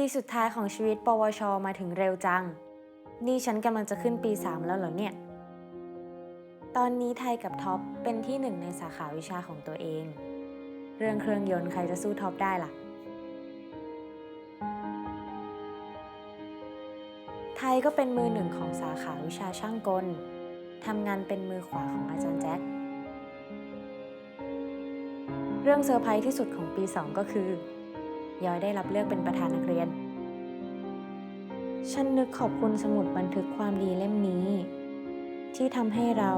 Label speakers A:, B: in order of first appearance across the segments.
A: ปีสุดท้ายของชีวิต ปวช มาถึงเร็วจัง นี่ฉันกำลังจะขึ้นปี 3 แล้วเหรอเนี่ย ตอนนี้ไทยกับท็อปเป็นที่หนึ่งในสาขาวิชาของตัวเอง เรื่องเครื่องยนต์ใครจะสู้ท็อปได้ล่ะ ไทยก็เป็นมือหนึ่งของสาขาวิชาช่างกล ทำงานเป็นมือขวาของอาจารย์แจ็ค เรื่องเซอร์ไพรส์ที่สุดของปี 2 ก็คือ ย้อยได้รับเลือกเป็นประธานนักเรียน ฉันนึกขอบคุณสมุดบันทึกความดีเล่มนี้ ที่ทำให้เรา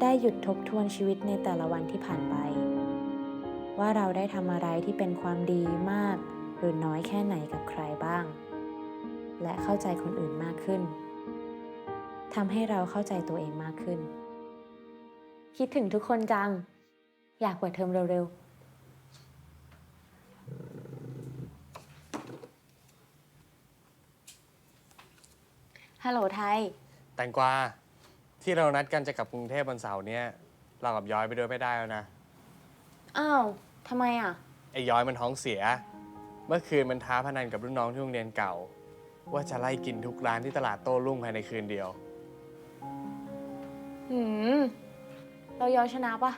A: ได้หยุดทบทวนชีวิตในแต่ละวันที่ผ่านไป ว่าเราได้ทำอะไรที่เป็นความดีมาก หรือน้อยแค่ไหนกับใครบ้าง และเข้าใจคนอื่นมากขึ้นทำให้เราเข้าใจตัวเองมากขึ้น คิดถึงทุกคนจัง อยากเปิดเทอมเร็วๆ ฮัลโหลไทย
B: แตงกวาที่เรานัดกันจะกลับกรุงเทพวันเสาร์เนี้ยเรากับย้อยไปด้วยไม่ได้แล้วนะ
A: อ้าวทำไมอะ
B: ไอ้ย้อยมันท้องเสีย เมื่อคืนมันท้าพนันกับรุ่นน้องที่โรงเรียนเก่า ว่าจะไล่กินทุกร้านที่ตลาดโต้รุ่งภายในคืนเดียว
A: หืม เรายอชนะปะ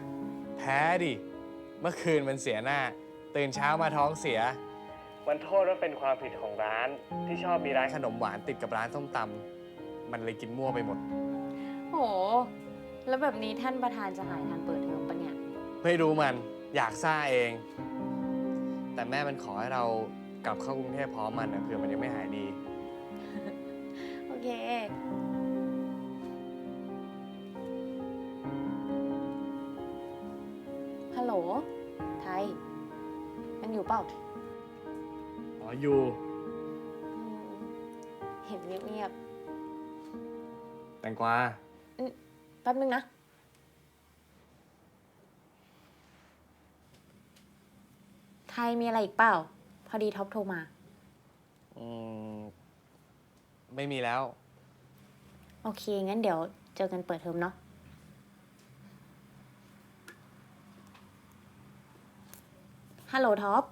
B: แพ้ดิ เมื่อคืนมันเสียหน้า ตื่นเช้ามาท้องเสีย มันโทษว่าเป็นความผิดของร้านที่ชอบมีร้านขนมหวานติดกับร้านส้มตำ มันเลยกินมั่วไปหมด
A: โห แล้วแบบนี้ท่านประธานจะหายทันเปิดเทอมปะเนี่ย
B: ไม่รู้มันอยากซ่าเอง แต่แม่มันขอให้เรากลับเข้ากรุงเทพพร้อมมันนะเผื่อมันยังไม่หายดี
A: โอเค ฮัลโหล ไทย มันอยู่เปล่า
B: อ๋ออยู่
A: อืมเห็นเงียบ
B: แตงกวา
A: ๆอืมแป๊บนึงนะ ไทยมีอะไรอีกเปล่า พอดีท็อปโทรมา
B: อืม ไม่มีแล้ว
A: โอเค งั้นเดี๋ยวเจอกันเปิดเทอมเนาะ ฮัลโหลท็อป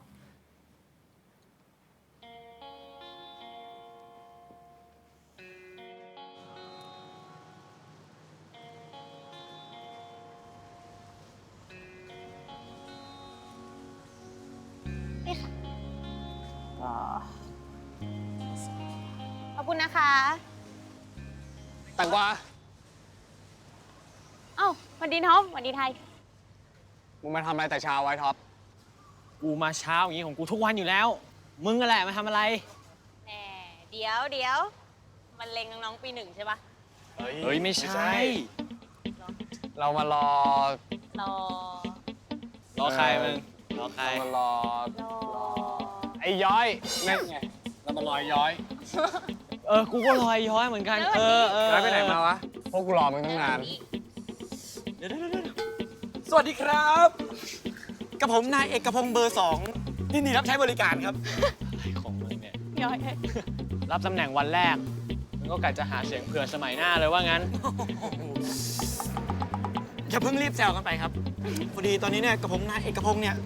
B: วา
A: เอ้าสวัสดีท็อปสวัสดีไทย
B: มึงมาทำอะไรแต่เช้าไว้ท็อป
C: กูมาเช้าอย่างนี้ของกูทุกวันอยู่แล้ว มึงนั่นแหละมาทำอะไร
A: แหมเดี๋ยวเดี๋ยว มันเลงน้องๆปีหนึ่งใช่ปะ
C: เฮ้ยไม่ใช่
B: เรามารอ
A: รอ
C: รอใครมึง รอใคร
B: เรามารอ
A: รอ
B: ไอ้ย้อยนั่นไง เรามารอไอ้ย้อย
C: เออ กูก็ลอยย้อยเหมือนกัน เออเออ
B: ย้อยไปไหนมาวะ พวกกูรอมึงตั้งนาน
C: เดี๋ยวเดี๋ยวเดี๋ยวเดี๋ยว
D: สวัสดีครับ กับผมนายเอกพงศ์เบอร์สองยินดีรับใช้บริการครับ
C: อะไรของมึงเนี่ย
A: ย้อย
C: รับตำแหน่งวันแรก มึงก็กะจะหาเสียงเผื่อสมัยหน้าเลยว่างั้น
D: อย่าเพิ่งรีบแซวกันไปครับ พอดีตอนนี้เนี่ยกับผมนายเอกพงศ์เนี่ย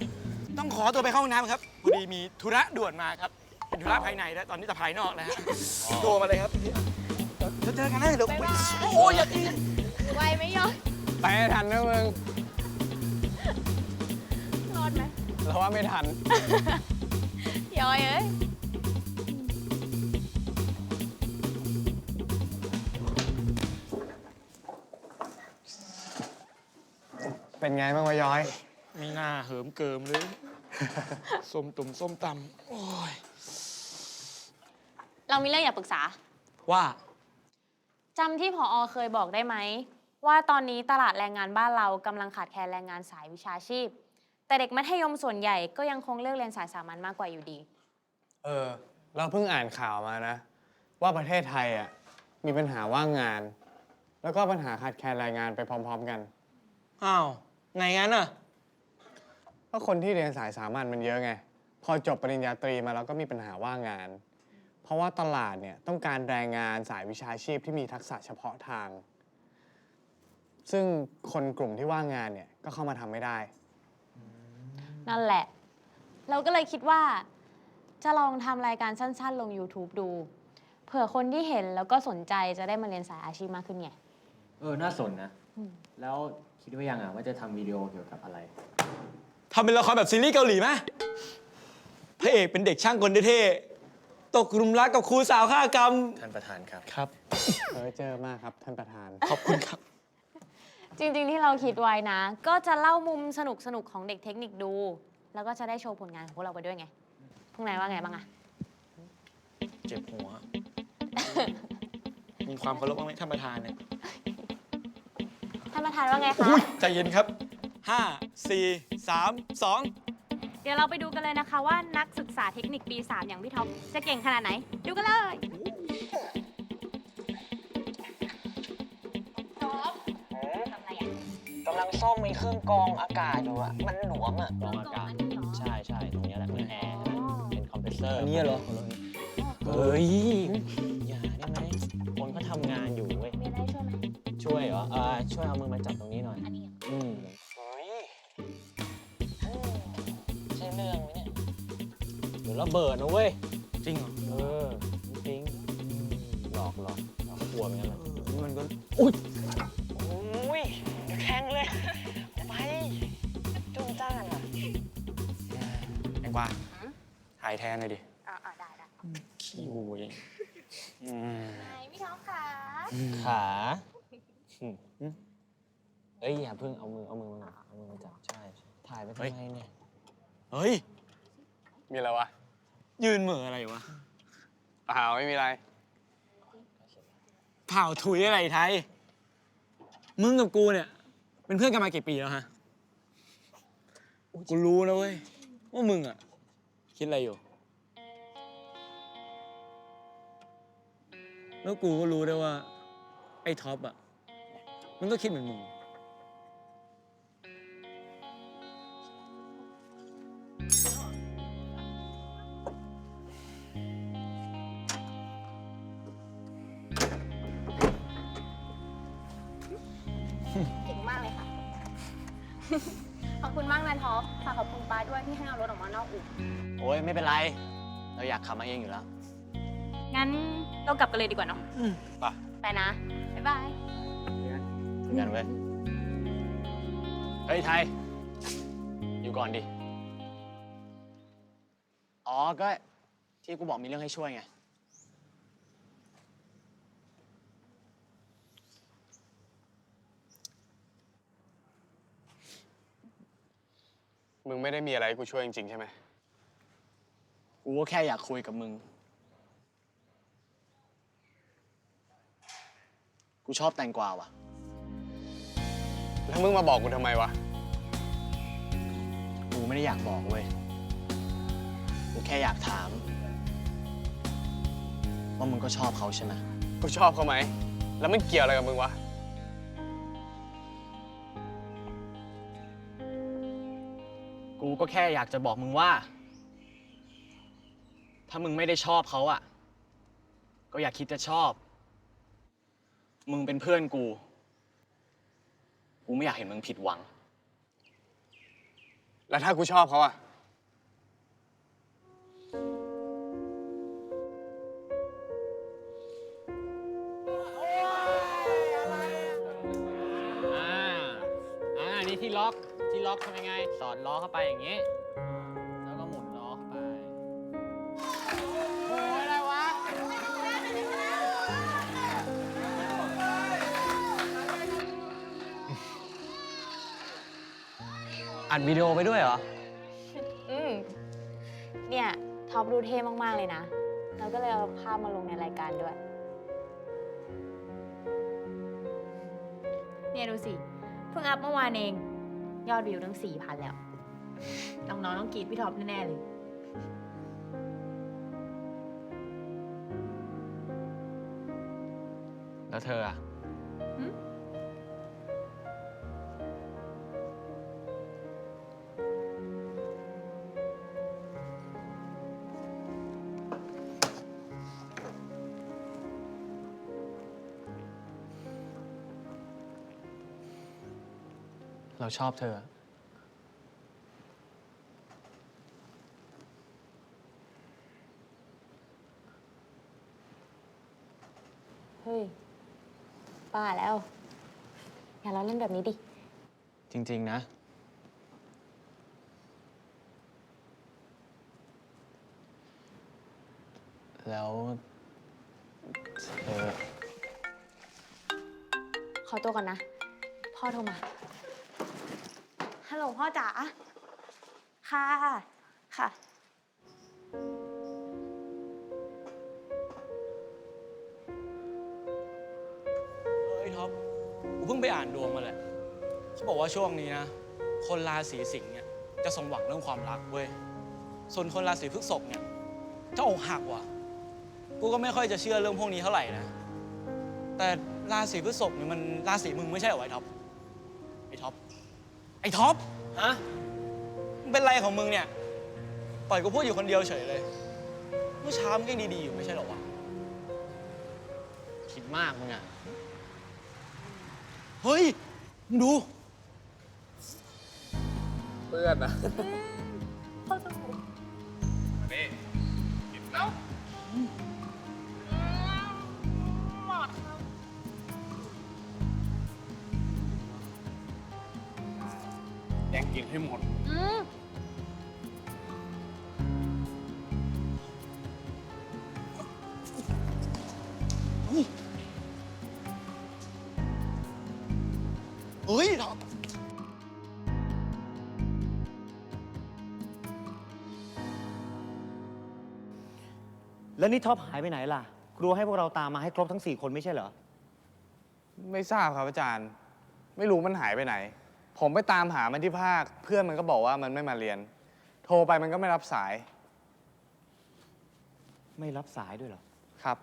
D: ต้องขอตัวไปเข้าห้องน้ำครับ พอดีมีธุระด่วนมาครับ เป็นธุระภายในแล้วตอนนี้แต่ภายนอกนะฮะโทรมาเลยครับเดี๋ยวเจอกันนะเดี๋ยวโอ้ยอย่าตี
A: ไวไหมย้อย
B: ไปให้ทันนะมึง
A: รอดไหม
B: เราว่าไม่ทัน
A: ย้อยเอ้ย
B: เป็นไงบ้างวะย้อย
D: มีหน้าเหิมเกิมเลย ส้มตุ่มส้มตำโอ้ย
A: เรามีเรื่องอยากปรึกษา
D: ว่า
A: จำที่ผออเคยบอกได้ไหม ว่าตอนนี้ตลาดแรงงานบ้านเรากำลังขาดแคลนแรงงานสายวิชาชีพ แต่เด็กมัธยมส่วนใหญ่ก็ยังคงเลือกเรียนสายสามัญมากกว่าอยู่ดี
B: เออ เราเพิ่งอ่านข่าวมานะ ว่าประเทศไทยอะมีปัญหาว่างงาน แล้วก็ปัญหาขาดแคลนแรงงานไปพร้อม ๆ กัน
C: อ้าวไงงั้นอะ
B: ก็คนที่เรียนสายสามัญมันเยอะไง พอจบปริญญาตรีมาแล้วก็มีปัญหาว่างงานเพ ราะว่าตลาดเนี่ยต้องการแรงงานสายวิชาชีพที่มีทักษะเฉพาะทาง ซึ่งคนกลุ่มที่ว่างงานเนี่ยก็เข้ามาทำไม่ได้
A: นั่นแหละ เราก็เลยคิดว่า จะลองทำรายการสั้น ๆ ลง YouTube ดู เผื่อคนที่เห็นแล้วก็สนใจจะได้มาเรียนสายอาชีพมากขึ้นไง
E: เออ น่าสนนะ
A: อืม
E: แล้วคิดว่ายังอะว่าจะทำวิดีโอเกี่ยวกับอะไร
D: ทำเป็นละครแบบซีรีส์เกาหลีไหมพระเอกเป็นเด็กช่างคนเท่ๆ ตกหลุมรักกับครูสาวฆากรรม
E: ท่านประธานครับ
D: ครับ
B: เออเจอมากครับท่านประธาน
D: ขอบคุณครับ
A: จริง ๆ ที่เราคิดไว้นะ ก็จะเล่ามุมสนุกๆของเด็กเทคนิคดู แล้วก็จะได้โชว์ผลงานของพวกเราไปด้วยไง พวกนายว่าไงบ้างอะ
D: เจ็บหัว มีความเคารพบ้างไหมท่านประธานเนี่ย
A: ท่านประธานว่าไงคะ
D: อุ้ยใจเย็นครับ 5 4 3 2
A: เดี๋ยวเราไปดูกันเลยนะคะว่านักศึกษาเทคนิคปี 3 อย่างพี่ท็อปจะเก่งขนาดไหน ดูกันเลยท็อปทำอะไรอะ
C: กำลังซ่อมไอ้เครื่องกรองอากาศอยู่อะมันหลวมอะ
E: กรองอากาศ
A: อันนี้เหรอ
E: ใช่ใช่ตรงเนี้ยแหละคือแอร์ใช่ไหมเป็นคอมเพรสเซอร์
D: อันนี้เหรอ
E: เฮ้ยอย่าได้ไหมคนเขาทำงานอยู่เว้ย
A: มีอะไรช่วยไหม
E: ช่วยเหรอเออช่วยเอามือมาจับตรงนี้หน่อย
A: อันนี้
E: ดี๋ยวระเบิดนะเว้ย
D: จริงเหรอ
E: เออ จริง หลอกหลอกหลอกกลัวเหมือนกันเลย
D: มันก็
C: โอ้ยเดี๋ยวแทงเลย ไปจุ้งจ้านอะ
D: แองกวาถ่ายแทนเลยดิ
A: อ่าได้ได้
D: ขี้บูยอืม
A: พี่ท็อปค่ะ
E: ขาอืมเอ้ยอย่าเพิ่งเอามือเอามือมาเอามือมาจับใช่ใช่ถ่ายไปทำไมเนี่ย
D: เฮ้ย
B: มีอะไรวะ
D: ยืนเหม่ออะไรวะ
B: เปล่าไม่มีอะไร
D: เผาถุยอะไรไทย มึงกับกูเนี่ย เป็นเพื่อนกันมากี่ปีแล้วฮะ กูรู้นะเว้ยว่ามึงอะคิดอะไรอยู่ แล้วกูก็รู้ได้วยว่า ไอ้ท็อปอะมันก็คิดเหมือนมึง
A: ขอบคุณมากนะท็อปฝากขอบคุณป้าด้วยที่ให้เอารถออกมานอกอู่
C: โอ้ยไม่เป็นไร เราอยากขับมาเองอยู่แล้ว
A: งั้นเรากลับกันเลยดีกว่าเนาะ
D: อืมไป
A: ไปนะ บ๊ายบาย
C: เหมือนกันเว้ย เฮ้ยไทย อยู่ก่อนดิ อ๋อก็ที่กูบอกมีเรื่องให้ช่วยไง
B: มึงไม่ได้มีอะไรให้กูช่วยจริงๆใช่ไหม
C: กูก็แค่อยากคุยกับมึง กูชอบแตงกวาว่ะ
B: แล้วมึงมาบอกกูทำไมวะ
C: กูไม่ได้อยากบอกเว้ย กูแค่อยากถาม ว่ามึงก็ชอบเขาใช่ไหม
B: กูชอบเขาไหม แล้วมันเกี่ยวอะไรกับมึงวะ
C: กูก็แค่อยากจะบอกมึงว่า ถ้ามึงไม่ได้ชอบเขาอะก็อย่าคิดจะชอบ มึงเป็นเพื่อนกู กูไม่อยากเห็นมึงผิดหวัง
B: แล้วถ้ากูชอบเขาอะ
C: ที่ล็อกที่ล็อกทำยังไง สอดล้อเข้าไปอย่างนี้ แล้วก็หมุนล้อเข้าไป โอ้ยอะไรวะ อัดวิดีโอไปด้วยเหรอ
A: อืมเนี่ยท็อปดูเท่มากๆเลยนะ เราก็เลยเอาภาพมาลงในรายการด้วย เนี่ยดูสิ เพิ่งอัพเมื่อวานเอง ยอดวิวตั้งสี่พันแล้ว น้องๆต้องกรีดพี่ท็อปแน่ๆเลย
C: แล้วเธออะ เราชอบเธอ
A: เฮ้ยป่าแล้ว อย่าล้อเล่นแบบนี้ดิ
E: จริง ๆ นะ แล้วเธอ
A: ขอตัวก่อนนะ พ่อโทรมา ฮัลโหลพ่อจ๋า ค่ะ ค่ะ
D: เฮ้ยท็อป กูเพิ่งไปอ่านดวงมาแหละ เขาบอกว่าช่วงนี้นะ คนราศีสิงห์เนี่ยจะสมหวังเรื่องความรักเว้ย ส่วนคนราศีพฤษภเนี่ยจะอกหักว่ะ กูก็ไม่ค่อยจะเชื่อเรื่องพวกนี้เท่าไหร่นะ แต่ราศีพฤษภเนี่ยมันราศีมึงไม่ใช่เหรอไอ้ท็อป ไอ้ท็อป ไอ้ท็อป
C: ฮะ
D: มึงเป็นไรของมึงเนี่ย ปล่อยกูพูดอยู่คนเดียวเฉยเลย เมื่อเช้ามึงก็ดีๆอยู่ไม่ใช่เหรอวะ
C: คิดมากมึงอะ
D: เฮ้ย มึงดู
B: เพื่อนนะ แดงกินให้หมด
D: เฮ้ยท็อป
F: แล้วนี่ท็อปหายไปไหนล่ะ ครูให้พวกเราตามมาให้ครบทั้ง 4 คนไม่ใช่เหรอ
B: ไม่ทราบครับอาจารย์ ไม่รู้มันหายไปไหน ผมไปตามหามันที่ภาค เพื่อนมันก็บอกว่ามันไม่มาเรียน โทรไปมันก็ไม่รับสาย
F: ไม่รับสายด้วยเหรอ
B: ครับ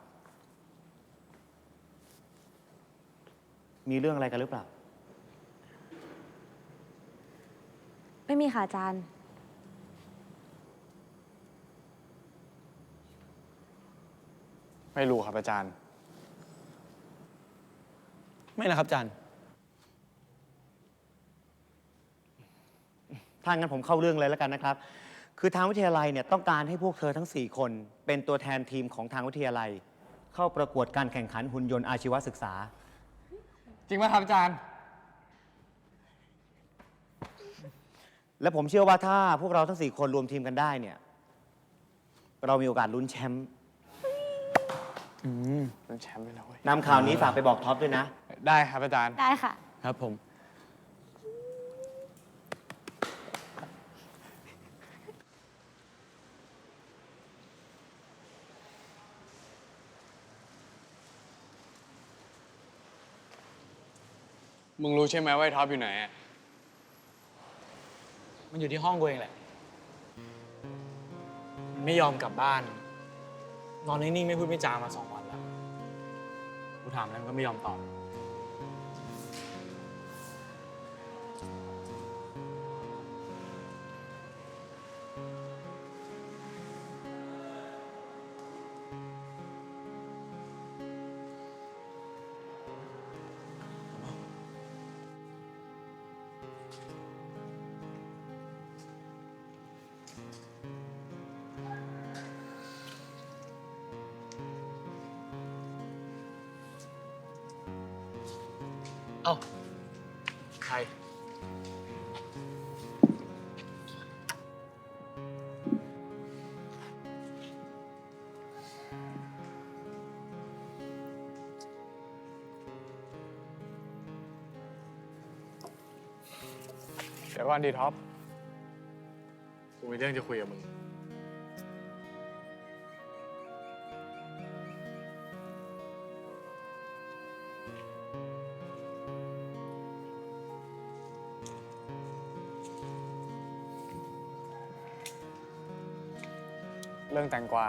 F: มีเรื่องอะไรกันหรือเปล่า
A: ไม่มีค่ะอาจารย์
B: ไม่รู้ครับอาจารย์
D: ไม่นะครับอาจัน
F: ถ้างั้นผมเข้าเรื่องเลยแล้วกันนะครับ คือทางวิทยาลัยเนี่ยต้องการให้พวกเธอทั้ง 4 คน เป็นตัวแทนทีมของทางวิทยาลัย เข้าประกวดการแข่งขันหุ่นยนต์อาชีวศึกษา
B: จริงไหมครับอาจารย์
F: และผมเชื่อว่าถ้าพวกเราทั้ง 4 คนรวมทีมกันได้เนี่ย เรามีโอกาสลุ้นแชมป์
B: เป็นแชมป์เลยนะเว้ย
F: นำข่าวนี้ฝากไปบอกท็อปด้วยนะ
B: ได้ครับอาจารย์
A: ได้ค่ะ
D: ครับผม
B: มึงรู้ใช่ไหมว่าไอ้ท็อปอยู่ไหนอะ
D: มันอยู่ที่ห้องกูเองแหละมันไม่ยอมกลับบ้าน นอนนิ่งๆไม่พูดไม่จามาสองวันแล้ว กูถามแล้วมันก็ไม่ยอมตอบ อ้าใคร
B: เดี๋ยวก่อนดีท็อป กูมีเรื่องจะคุยกับมึง แตงกวา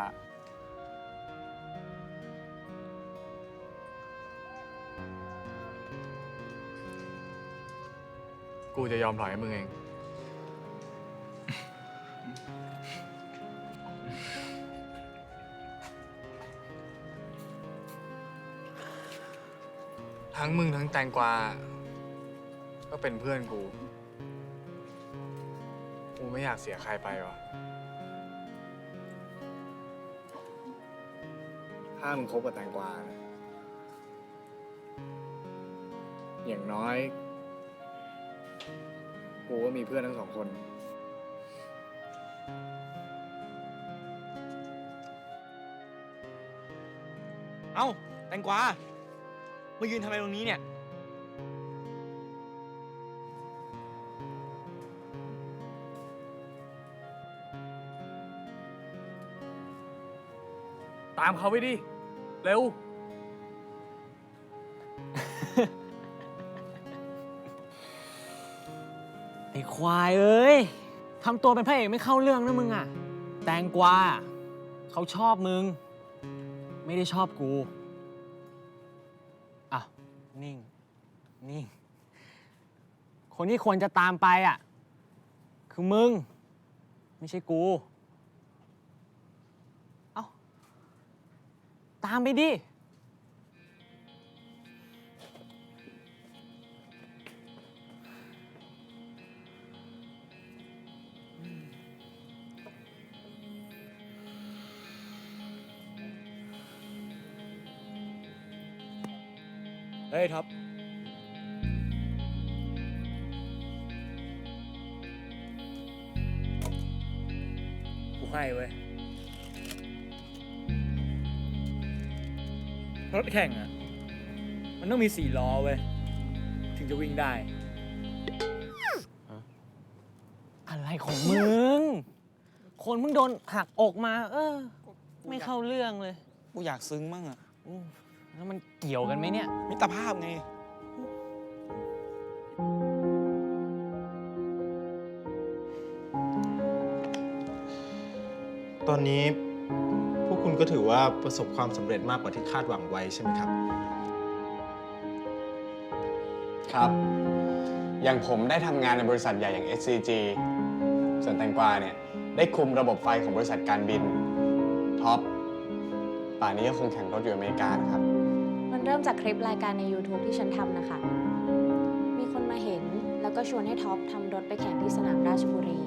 B: กูจะยอมถอยให้มึงเอง ทั้งมึงทั้งแตงกวา ก็เป็นเพื่อนกู กูไม่อยากเสียใครไปวะ ถ้ามึงคบกับแตงกวานะ
G: อย่างน้อย กูก็มีเพื่อนทั้งสองคน
D: เอ้า แตงกวา มายืนทำไมตรงนี้เนี่ย
G: ตามเขาไปดิ เร็ว
C: ไอ้ควายเอ้ยทำตัวเป็นพระเอกไม่เข้าเรื่องนะมึงอะแตงกวาเขาชอบมึง ไม่ได้ชอบกู อะ นิ่ง นิ่ง คนที่ควรจะตามไปอะ คือมึง ไม่ใช่กู เอ้า ตามไปดิ
G: เฮ้ยท็อปกูให้เว้ย รถแข่งอะ มันต้องมีสี่ล้อเว้ย ถึงจะวิ่งได้
C: อะไรของมึง คนมึงโดนหักอกมา เออ ไม่เข้าเรื่องเลย
D: กูอยากซึ้งมั่งอะ
C: อืมแล้วมันเกี่ยวกันไหมเนี่ย
D: มิตรภาพไง
H: ตอนนี้พว กคุณก็ถือว่าประสบความสำเร็จมากกว่าที่คาดหวังไว้ใช่ไหมครับ
B: ครับ อย่างผมได้ทำงานในบริษัทใหญ่อย่าง SCG ส่วนแตงกวาเนี่ย ได้คุมระบบไฟของบริษัทการบิน ท็อป ป่านนี้ก็คงแข่งรถอยู่อเมริกานะครับ
A: มันเริ่มจากคลิปรายการใน YouTube ที่ฉันทำนะคะ มีคนมาเห็นแล้วก็ชวนให้ท็อปทำรถไปแข่งที่สนามราชบุรี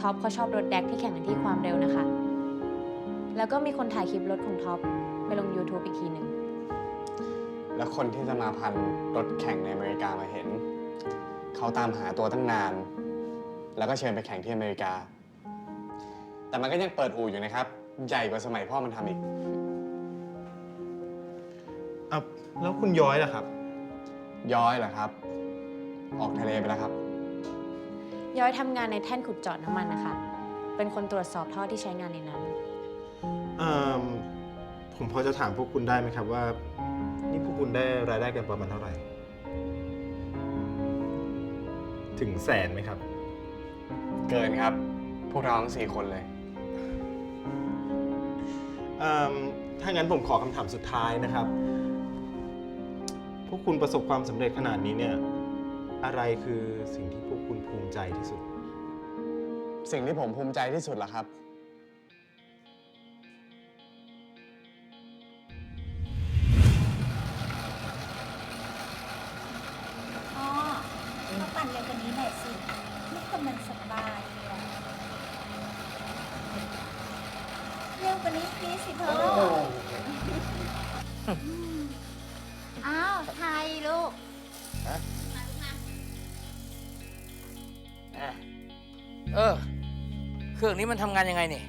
A: ท็อปเขาชอบรถแดกที่แข่งกันที่ความเร็วนะคะ แล้วก็มีคนถ่ายคลิปรถของท็อปไปลง YouTube อีกทีหนึ่ง
B: แล้วคนที่จะมาพันรถแข่งในอเมริกามาเห็น เขาตามหาตัวตั้งนาน แล้วก็เชิญไปแข่งที่อเมริกา แต่มันก็ยังเปิดอู่อยู่นะครับ ใหญ่กว่าสมัยพ่อมันทำอีก
H: อะแล้วคุณย้อยล่ะครับ
B: ย้อยเหรอครับ ออกทะเลไปแล้วครับ
A: ย้อยทำงานในแท่นขุดเจาะน้ำมันนะคะ เป็นคนตรวจสอบท่อที่ใช้งานในนั้น
H: เอ่อผมพอจะถามพวกคุณได้ไหมครับว่า นี่พวกคุณได้รายได้กันประมาณเท่าไหร่ ถึงแสนไหมครับ
B: เกินครับ พวกเราทั้งสี่คนเลย
H: เอิ่มถ้างั้นผมขอคำถามสุดท้ายนะครับ พวกคุณประสบความสำเร็จขนาดนี้เนี่ย อะไรคือสิ่งที่พวกคุณภูมิใจที่สุด
B: สิ่งที่ผมภูมิใจที่สุดล่ะครับา
I: ปั่นเร็วกว่านี้หน่อยสิไม่กำลังสบายเลยอะเร็วกว่านี้พีสิพ่ออ้าวไทยลูก
G: เออ เครื่องนี้มันทำงานยังไงนี่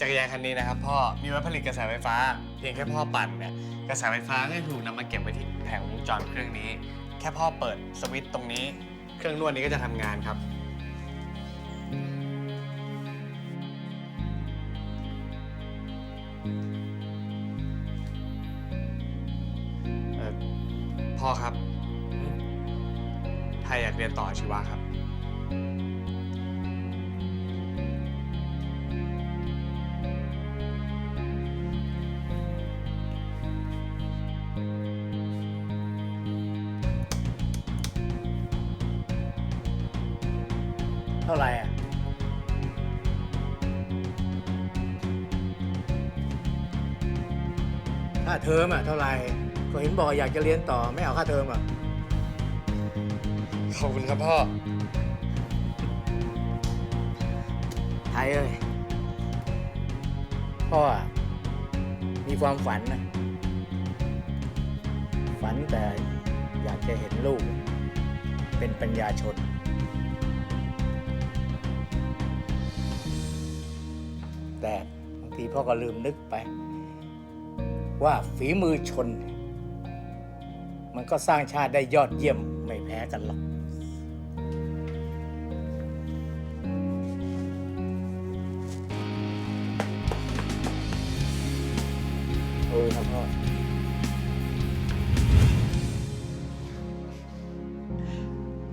B: จักรยานคันนี้นะครับพ่อ มีไว้ผลิตกระแสไฟฟ้าเพียงแค่พ่อปั่นเนี่ยกระแสไฟฟ้าก็จะถูกนำมาเก็บไว้ที่แผงวงจรเครื่องนี้ แค่พ่อเปิดสวิตช์ตรงนี้ เครื่องนวดนี้ก็จะทำงานครับเอ่อพ่อครับไทยอยากเรียนต่ออาชีวะครับ
G: เทอมอะเท่าไหร่ก็เห็นบอกอยากจะเรียนต่อไม่เอาค่าเทอมอะ
B: ขอบคุณครับพ่อ
G: ไทยเอ้ยพ่ออะมีความฝันนะฝันแต่อยากจะเห็นลูก เป็นปัญญาชน แต่บางทีพ่อก็ลืมนึกไป ว่าฝีมือชน มันก็สร้างชาติได้ยอดเยี่ยมไม่แพ้กันหรอกเออนะพ่อ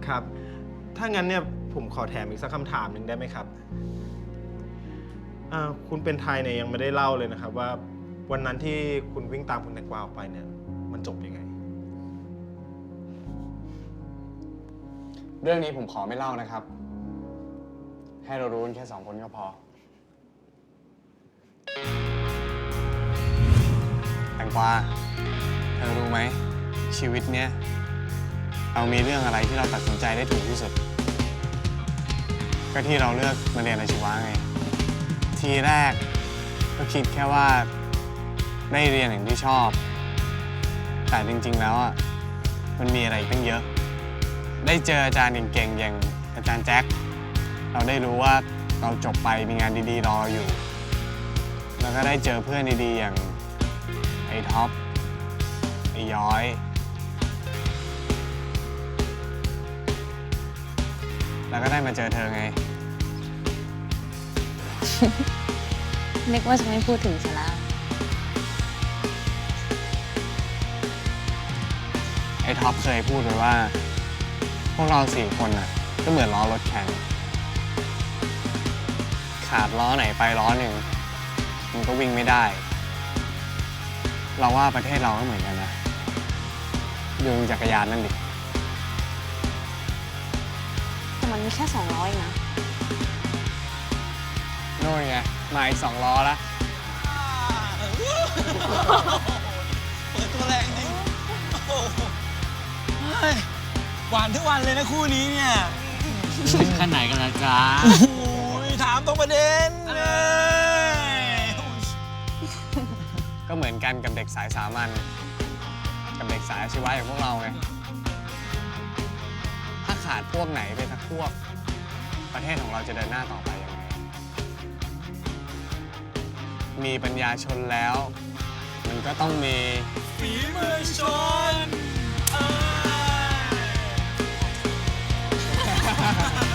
H: ครับ ถ้างั้นเนี่ยผมขอแถมอีกสักคำถามหนึ่งได้ไหมครับอ่าคุณเป็นไทยเนี่ยยังไม่ได้เล่าเลยนะครับว่า วันนั้นที่คุณวิ่งตามคุณแตงกวาออกไปเนี่ย มันจบยังไง
B: เรื่องนี้ผมขอไม่เล่านะครับ ให้เรารู้กันแค่สองคนก็พอ แตงกวาเธอรู้ไหม ชีวิตเนี้ยเรามีเรื่องอะไรที่เราตัดสินใจได้ถูกที่สุด ก็ที่เราเลือกมาเรียนอาชีวะไง ทีแรกก็คิดแค่ว่า ได้เรียนอย่างที่ชอบ แต่จริง ๆ แล้วอะ มันมีอะไรอีกตั้งเยอะ ได้เจออาจารย์เก่งๆอย่างอาจารย์แจ็ค เราได้รู้ว่าเราจบไปมีงานดีๆรอเราอยู่ แล้วก็ได้เจอเพื่อนดีๆอย่างไอ้ท็อป ไอ้ย้อย แล้วก็ได้มาเจอเธอไง
A: นึกว่าจะไม่พูดถึงซะแล้ว
B: อ้ท็อปเคยพูดไว้ว่า พวกเราสี่คนน่ะ ก็เหมือนล้อรถแข่ง ขาดล้อไหนไปล้อหนึ่งมันก็วิ่งไม่ได้ เราว่าประเทศเราก็เหมือนกันนะดูจักรยานนั่นดิ
A: แต่มันมีแค่สองร้อยนะ
B: โน่นไงมาอีกสองล้อละ
D: ยหวานทุกวันเลยนะคู่นี้เนี่ย
E: ขั้นไหนกันละจ๊ะ
D: โอ้ยถามตรงประเด็นเลย
B: ก็เหมือนกันกับเด็กสายสามัญกับเด็กสายอาชีวะอย่างพวกเราไง ถ้าขาดพวกไหนไปสักพวก ประเทศของเราจะเดินหน้าต่อไปยังไง มีปัญญาชนแล้ว มันก็ต้องมี
D: ฝีมือชนเออ ha ha ha